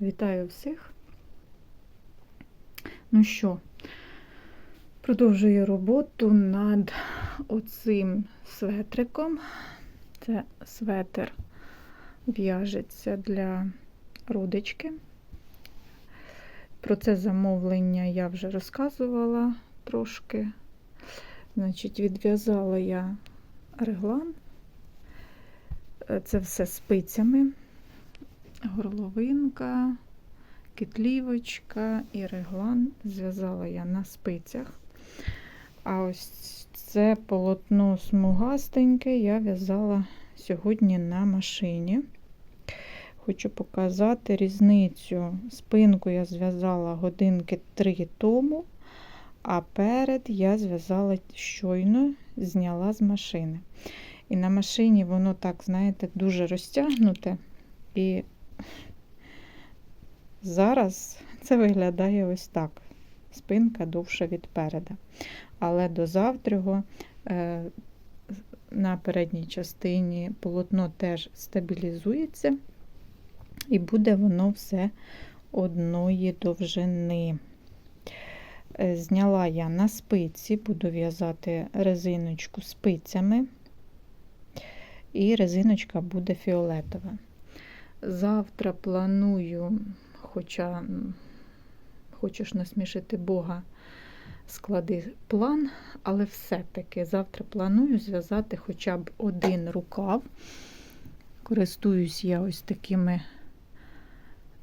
Вітаю всіх. Ну що, продовжую роботу над оцим светриком. Це светр в'яжеться для родички. Про це замовлення я вже розказувала трошки. Значить, відв'язала я реглан. Це все спицями горловинка, китлівочка і реглан зв'язала я на спицях. А ось це полотно смугастеньке я в'язала сьогодні на машині. Хочу показати різницю. Спинку я зв'язала годинки 3 тому, а перед я зв'язала щойно, зняла з машини. І на машині воно так, знаєте, дуже розтягнуте. І Зараз це виглядає ось так. Спинка довша від переда. Але до завтра е, на передній частині полотно теж стабілізується, і буде воно все одної довжини. Е, зняла я на спиці, буду в'язати резиночку спицями, і резиночка буде фіолетова. Завтра планую, хоча хочеш насмішити Бога, склади план, але все-таки завтра планую зв'язати хоча б один рукав. Користуюсь я ось такими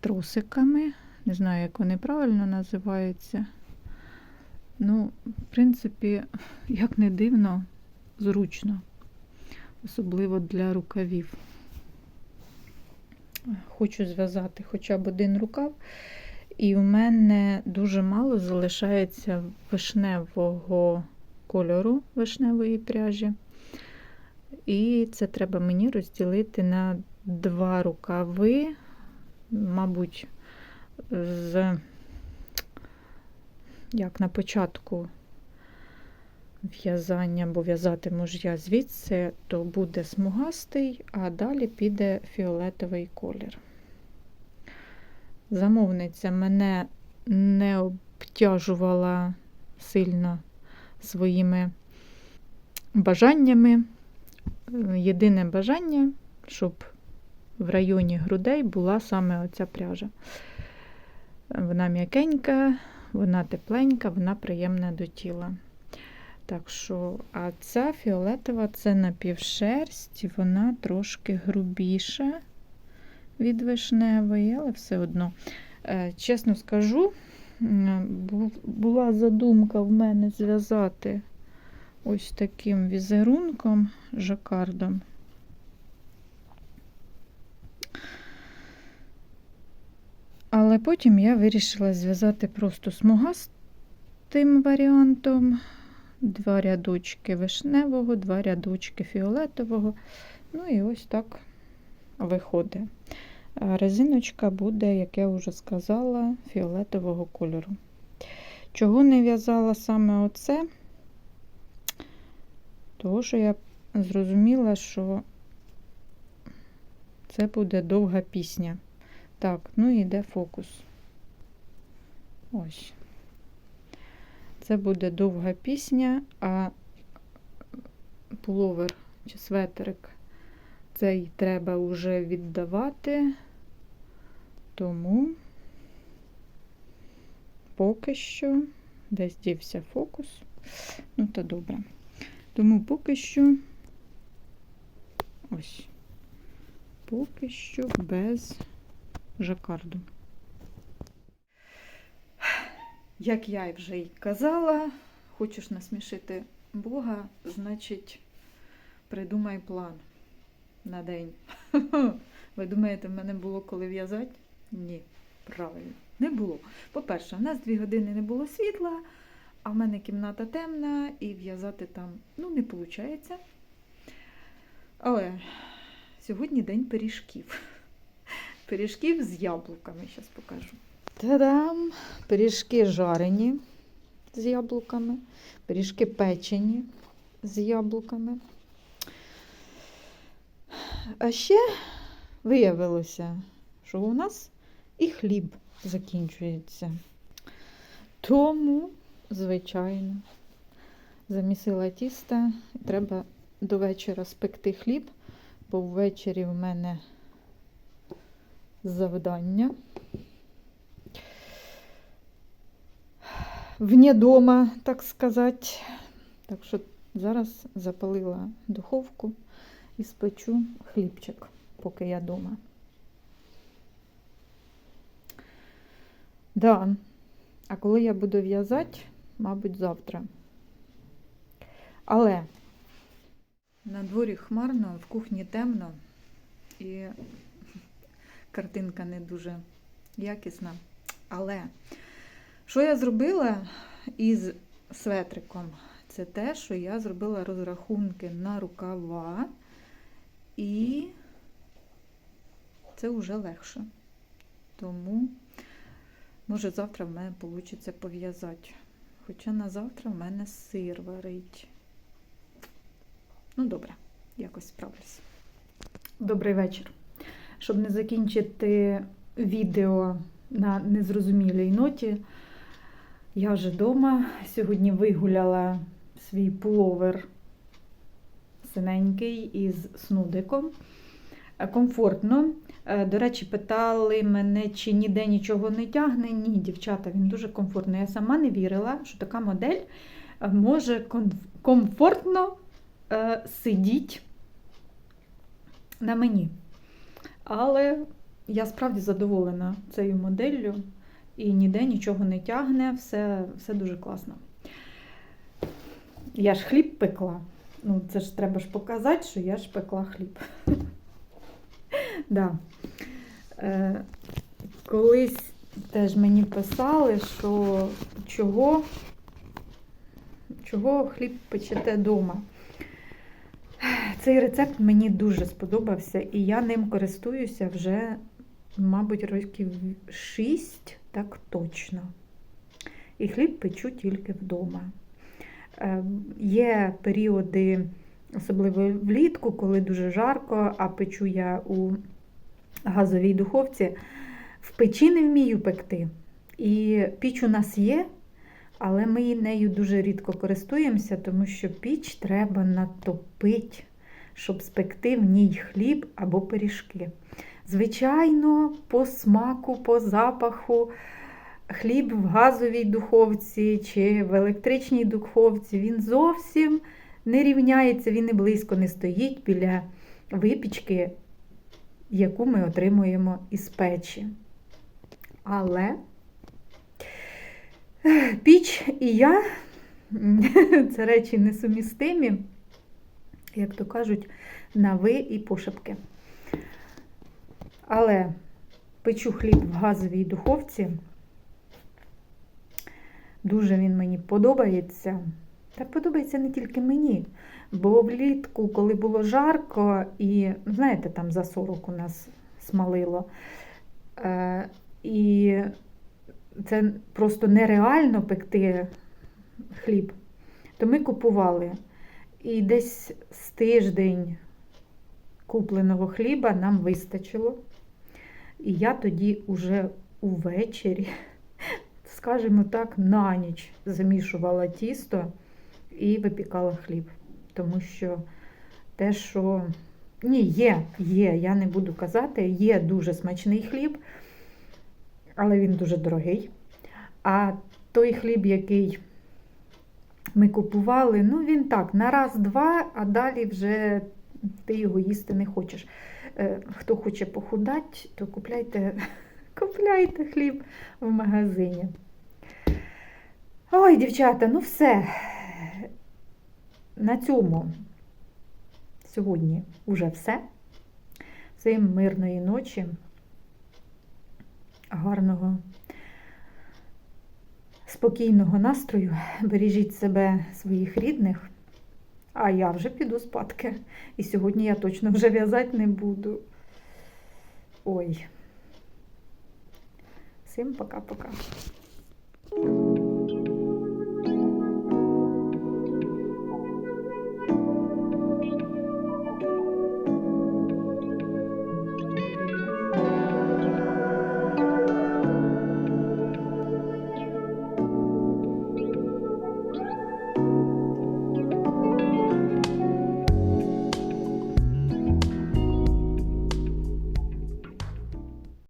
тросиками. Не знаю, як вони правильно називаються. Ну, в принципі, як не дивно, зручно, особливо для рукавів хочу зв'язати хоча б один рукав, і в мене дуже мало залишається вишневого кольору вишневої пряжі. І це треба мені розділити на два рукави, мабуть, з, як на початку в'язання, бо в'язатиму ж я звідси, то буде смугастий, а далі піде фіолетовий колір. Замовниця мене не обтяжувала сильно своїми бажаннями. Єдине бажання, щоб в районі грудей була саме оця пряжа. Вона м'якенька, вона тепленька, вона приємна до тіла. Так що, а ця фіолетова це напівшерсть, вона трошки грубіша від вишневої, але все одно. Е, чесно скажу, була задумка в мене зв'язати ось таким візерунком жакардом. Але потім я вирішила зв'язати просто смугастим варіантом два рядочки вишневого, два рядочки фіолетового. Ну і ось так виходить. Резиночка буде, як я вже сказала, фіолетового кольору. Чого не в'язала саме оце? Того, що я зрозуміла, що це буде довга пісня. Так, ну і йде фокус. Ось. Це буде довга пісня, а пуловер чи светрик цей треба вже віддавати, тому поки що десь дівся фокус, ну то добре. Тому поки що ось, поки що без жакарду. Як я вже й казала, хочеш насмішити Бога, значить, придумай план на день. Ви думаєте, в мене було коли в'язати? Ні, правильно, не було. По-перше, в нас дві години не було світла, а в мене кімната темна, і в'язати там ну, не виходить. Але сьогодні день пиріжків. Пиріжків з яблуками, зараз покажу. Та-дам! Пиріжки жарені з яблуками, пиріжки печені з яблуками. А ще виявилося, що у нас і хліб закінчується. Тому, звичайно, замісила тісто. Треба до вечора спекти хліб, бо ввечері в мене завдання. Вне дома, так сказати. Так що зараз запалила духовку і спечу хлібчик, поки я вдома. Да. А коли я буду в'язати, мабуть, завтра. Але на дворі хмарно, в кухні темно і картинка не дуже якісна. Але що я зробила із светриком? Це те, що я зробила розрахунки на рукава, і це вже легше. Тому, може, завтра в мене вийде пов'язати. Хоча на завтра в мене сир варить. Ну, добре, якось справлюсь. Добрий вечір. Щоб не закінчити відео на незрозумілій ноті, я вже вдома. Сьогодні вигуляла свій пуловер синенький із снудиком. Е, Комфортно. Е, До речі, питали мене, чи ніде нічого не тягне. Ні, дівчата, він дуже комфортний. Я сама не вірила, що така модель е, може комфортно сидіти на мені. Але я справді задоволена цією моделлю і ніде нічого не тягне, все, все дуже класно. Я ж хліб пекла. Ну, це ж треба ж показати, що я ж пекла хліб. да. е, колись теж мені писали, що чого, чого хліб печете вдома. Цей рецепт мені дуже сподобався, і я ним користуюся вже, мабуть, років 6, так точно. І хліб печу тільки вдома. Е, Є періоди, особливо влітку, коли дуже жарко, а печу я у газовій духовці. В печі не вмію пекти. І піч у нас є, але ми нею дуже рідко користуємося, тому що піч треба натопити, щоб спекти в ній хліб або пиріжки. Звичайно, по смаку, по запаху, хліб в газовій духовці чи в електричній духовці, він зовсім не рівняється, він і близько не стоїть біля випічки, яку ми отримуємо із печі. Але піч і я це речі несумістимі, як то кажуть, на ви і пошепки. Але печу хліб в газовій духовці. Дуже він мені подобається. Та подобається не тільки мені. Бо влітку, коли було жарко, і, знаєте, там за 40 у нас смалило. Е, і це просто нереально пекти хліб. То ми купували. І десь з тиждень купленого хліба нам вистачило. І я тоді уже увечері, скажімо так, на ніч замішувала тісто і випікала хліб. Тому що те, що ні, є, є, я не буду казати, є дуже смачний хліб, але він дуже дорогий. А той хліб, який ми купували, ну він так, на раз-два, а далі вже ти його їсти не хочеш. Е, Хто хоче похудати, то купляйте, купляйте хліб в магазині. Ой, дівчата, ну все. На цьому сьогодні вже все. Всім мирної ночі, гарного, спокійного настрою. Бережіть себе, своїх рідних. А я вже піду спадки. І сьогодні я точно вже в'язати не буду. Ой. Всім пока-пока.